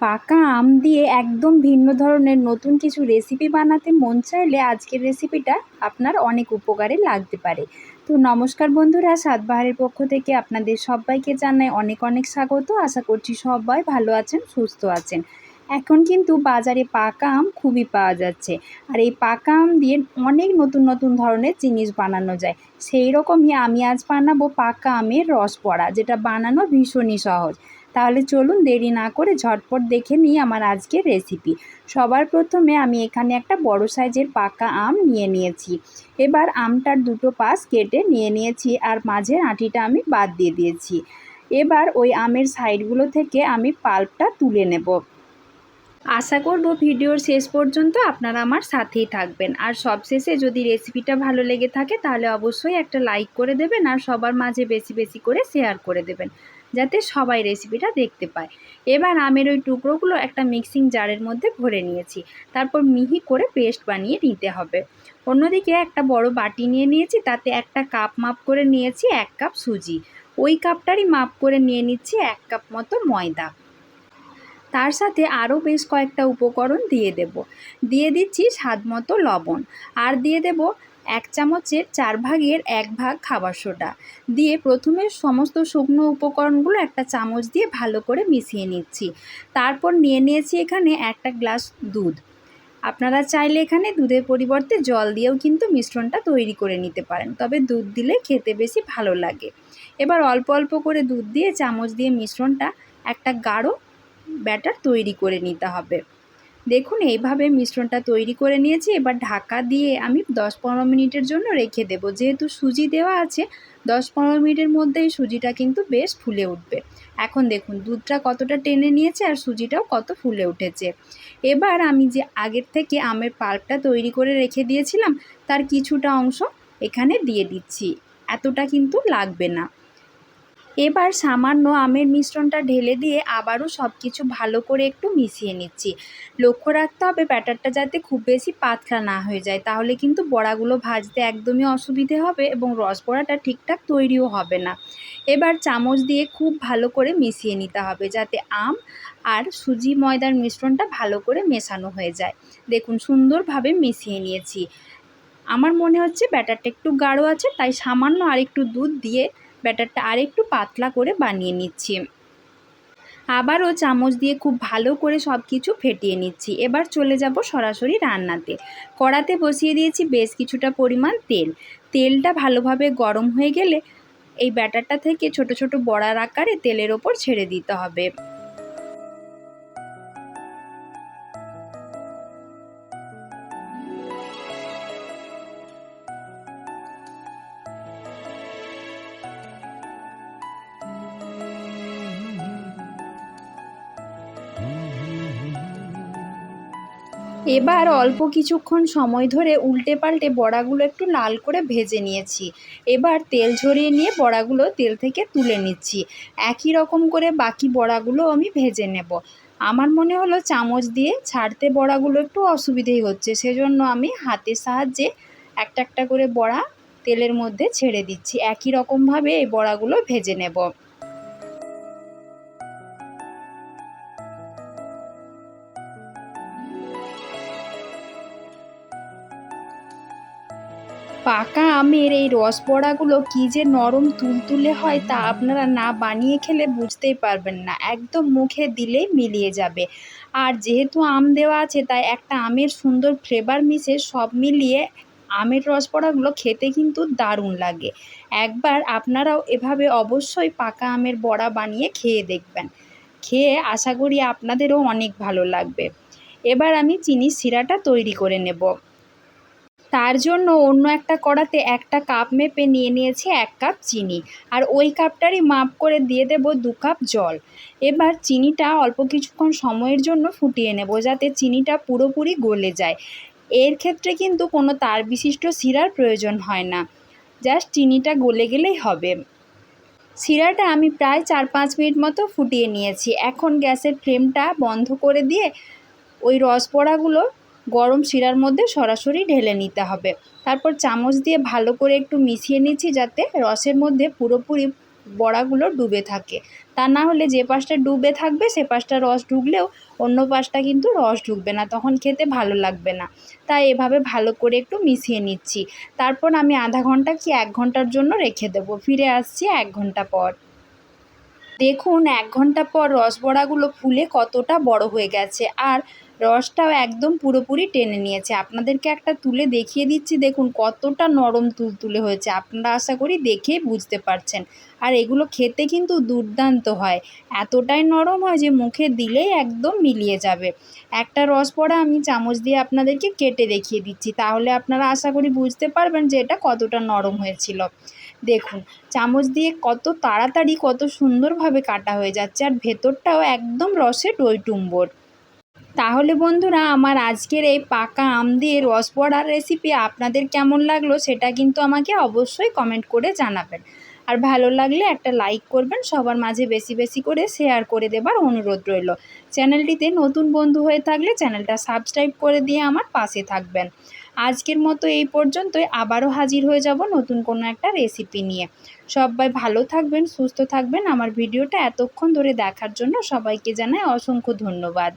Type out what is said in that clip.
পাকা আম দিয়ে একদম ভিন্ন ধরনের নতুন কিছু রেসিপি বানাতে মন চাইলে আজকের রেসিপিটা আপনার অনেক উপকারে লাগতে পারে। তো নমস্কার বন্ধুরা সাতবাহারের পক্ষ থেকে আপনাদের সবাইকে জানাই অনেক অনেক স্বাগত। আশা করছি সবাই ভালো আছেন, সুস্থ আছেন। এখন কিন্তু বাজারে পাকা আম খুবই পাওয়া যাচ্ছে। আর এই পাকা আম দিয়ে অনেক নতুন নতুন ধরনের জিনিস বানানো যায়। সেই রকমই আমি আজ বানাবো পাকা আমের রস পড়া যেটা বানানো ভীষণই সহজ। তাহলে চলুন দেরি না করে ঝটপট দেখে নিই আমার আজকের রেসিপি সবার প্রথমে আমি এখানে একটা বড় সাইজের পাকা আম নিয়ে নিয়েছি। এবার আমটার দুটো পাশ কেটে নিয়ে নিয়েছি আর মাঝের আঁটিটা আমি বাদ দিয়ে দিয়েছি। এবার ওই আমের সাইডগুলো থেকে আমি পাল্পটা তুলে নেব। আশা করব ভিডিওর শেষ পর্যন্ত আপনারা আমার সাথেই থাকবেন। আর সবশেষে যদি রেসিপিটা ভালো লেগে থাকে তাহলে অবশ্যই একটা লাইক করে দেবেন আর সবার মাঝে বেশি বেশি করে শেয়ার করে দেবেন। যাতে সবাই রেসিপিটা দেখতে পায়। এবার আমের ওই টুকরোগুলো একটা মিক্সিং জারের মধ্যে ভরে নিয়েছি। তারপর মিহি করে পেস্ট বানিয়ে নিতে হবে। অন্যদিকে একটা বড় বাটি নিয়ে নিয়েছি, তাতে একটা কাপ মাপ করে নিয়েছি, এক কাপ সুজি। ওই কাপটারই মাপ করে নিয়ে নিচ্ছি এক কাপ মতো ময়দা। তার সাথে আরও বেশ কয়েকটা উপকরণ দিয়ে দেব। দিয়ে দিচ্ছি স্বাদ মতো লবণ। আর দিয়ে দেব এক চামচের চার ভাগের এক ভাগ খাবার সোডা। দিয়ে প্রথমে সমস্ত শুকনো উপকরণগুলো একটা চামচ দিয়ে ভালো করে মিশিয়ে নিচ্ছি। তারপর নিয়ে নিয়েছি এখানে একটা গ্লাস দুধ। আপনারা চাইলে এখানে দুধের পরিবর্তে জল দিয়েও কিন্তু মিশ্রণটা তৈরি করে নিতে পারেন, তবে দুধ দিলে খেতে বেশি ভালো লাগে। এবার অল্প অল্প করে দুধ দিয়ে চামচ দিয়ে মিশ্রণটা একটা গাঢ় ব্যাটার তৈরি করে নিতে হবে। দেখুন, এইভাবে মিশ্রণটা তৈরি করে নিয়েছি। এবার ঢাকা দিয়ে আমি দশ পনেরো মিনিটের জন্য রেখে দেবো। যেহেতু সুজি দেওয়া আছে, দশ পনেরো মিনিটের মধ্যেই সুজিটা কিন্তু বেশ ফুলে উঠবে। এখন দেখুন, দুধটা কতটা টেনে নিয়েছে আর সুজিটাও কত ফুলে উঠেছে। এবার আমি যে আগের থেকে আমের পাল্পটা তৈরি করে রেখে দিয়েছিলাম, তার কিছুটা অংশ এখানে দিয়ে দিচ্ছি। এতটা কিন্তু লাগবে না। এবার সামান্য আমের মিশ্রণটা ঢেলে দিয়ে আবারও সব কিছু ভালো করে একটু মিশিয়ে নিচ্ছি। লক্ষ্য রাখতে হবে ব্যাটারটা যাতে খুব বেশি পাতলা না হয়ে যায়, তাহলে কিন্তু বড়াগুলো ভাজতে একদমই অসুবিধে হবে এবং রস বড়াটা ঠিকঠাক তৈরিও হবে না। এবার চামচ দিয়ে খুব ভালো করে মিশিয়ে নিতে হবে যাতে আম আর সুজি ময়দার মিশ্রণটা ভালো করে মেশানো হয়ে যায়। দেখুন, সুন্দরভাবে মিশিয়ে নিয়েছি। আমার মনে হচ্ছে ব্যাটারটা একটু গাঢ় আছে, তাই সামান্য আর একটু দুধ দিয়ে ব্যাটারটা আরেকটু পাতলা করে বানিয়ে নিচ্ছি। আবারও চামচ দিয়ে খুব ভালো করে সব কিছু ফেটিয়ে নিচ্ছি। এবার চলে যাব সরাসরি রান্নাতে। কড়াতে বসিয়ে দিয়েছি বেশ কিছুটা পরিমাণ তেল। তেলটা ভালোভাবে গরম হয়ে গেলে এই ব্যাটারটা থেকে ছোট ছোট বড়ার আকারে তেলের ওপর ছেড়ে দিতে হবে। এবার অল্প কিছুক্ষণ সময় ধরে উল্টে পাল্টে বড়াগুলো একটু লাল করে ভেজে নিয়েছি। এবার তেল ঝরিয়ে নিয়ে বড়াগুলো তেল থেকে তুলে নিচ্ছি। একই রকম করে বাকি বড়াগুলো আমি ভেজে নেব। আমার মনে হলো চামচ দিয়ে ছাড়তে বড়াগুলো একটু অসুবিধেই হচ্ছে, সেজন্য আমি হাতের সাহায্যে একটা একটা করে বড়া তেলের মধ্যে ছেড়ে দিচ্ছি। একই রকমভাবে এই বড়াগুলো ভেজে নেব। পাকা আমের এই রস বড়াগুলো কী যে নরম তুলতুলে হয় তা আপনারা না বানিয়ে খেলে বুঝতেই পারবেন না। একদম মুখে দিলেই মিলিয়ে যাবে। আর যেহেতু আম দেওয়া আছে, তাই একটা আমের সুন্দর ফ্লেভার মিশে সব মিলিয়ে আমের রস বড়াগুলো খেতে কিন্তু দারুণ লাগে। একবার আপনারাও এভাবে অবশ্যই পাকা আমের বড়া বানিয়ে খেয়ে দেখবেন। খেয়ে আশা করি আপনাদেরও অনেক ভালো লাগবে। এবার আমি চিনির শিরাটা তৈরি করে নেব। তার জন্য অন্য একটা কড়াতে একটা কাপ মেপে নিয়ে নিয়েছি এক কাপ চিনি। আর ওই কাপটারই মাপ করে দিয়ে দেব দু কাপ জল। এবার চিনিটা অল্প কিছুক্ষণ সময়ের জন্য ফুটিয়ে নেব যাতে চিনিটা পুরোপুরি গলে যায়। এর ক্ষেত্রে কিন্তু কোনো তার বিশিষ্ট শিরার প্রয়োজন হয় না। জাস্ট চিনিটা গলে গেলেই হবে। শিরাটা আমি প্রায় চার পাঁচ মিনিট মতো ফুটিয়ে নিয়েছি। এখন গ্যাসের ফ্লেমটা বন্ধ করে দিয়ে ওই রস বড়াগুলো গরম শিরার মধ্যে সরাসরি ঢেলে নিতে হবে। তারপর চামচ দিয়ে ভালো করে একটু মিশিয়ে নিচ্ছি যাতে রসের মধ্যে পুরোপুরি বড়াগুলো ডুবে থাকে। তা না হলে যে পাশটা ডুবে থাকবে, সে পাশটা রস ঢুকলেও অন্য পাশটা কিন্তু রস ঢুকবে না, তখন খেতে ভালো লাগবে না। তাই এভাবে ভালো করে একটু মিশিয়ে নিচ্ছি। তারপর আমি আধা ঘণ্টা কি এক ঘণ্টার জন্য রেখে দেবো? ফিরে আসছি এক ঘণ্টা পর। দেখুন, এক ঘণ্টা পর রসবড়াগুলো ফুলে কতটা বড় হয়ে গেছে। আর রসটাও একদম পুরোপুরি টেনে নিয়েছে। আপনাদেরকে একটা তুলে দেখিয়ে দিচ্ছি, দেখুন কতটা নরম তুলতুলে হয়েছে। আপনারা আশা করি দেখে বুঝতে পারছেন। আর এগুলো খেতে কিন্তু দুর্দান্ত হয়। এতটাই নরম হয় যে মুখে দিলেই একদম মিলিয়ে যাবে। একটা রস পড়া আমি চামচ দিয়ে আপনাদেরকে কেটে দেখিয়ে দিচ্ছি। তাহলে আপনারা আশা করি বুঝতে পারবেন যে এটা কতটা নরম হয়েছিল। দেখুন, চামচ দিয়ে কত তাড়াতাড়ি কত সুন্দরভাবে কাটা হয়ে যাচ্ছে। আর ভেতরটাও একদম রসে টইটুম্বর তাহলে বন্ধুরা, আমার আজকের এই পাকা আম দিয়ে রস বড়ার রেসিপি আপনাদের কেমন লাগল সেটা কিন্তু আমাকে অবশ্যই কমেন্ট করে জানাবেন। আর ভালো লাগলে একটা লাইক করবেন, সবার মাঝে বেশি বেশি করে শেয়ার করে দেবার অনুরোধ রইল। চ্যানেলটিতে নতুন বন্ধু হয়ে থাকলে চ্যানেলটা সাবস্ক্রাইব করে দিয়ে আমার পাশে থাকবেন। আজকের মতো এই পর্যন্তই, আবারও হাজির হয়ে যাব নতুন কোনো একটা রেসিপি নিয়ে। সবাই ভালো থাকবেন, সুস্থ থাকবেন। আমার ভিডিওটা এতক্ষণ ধরে দেখার জন্য সবাইকে জানায় অসংখ্য ধন্যবাদ।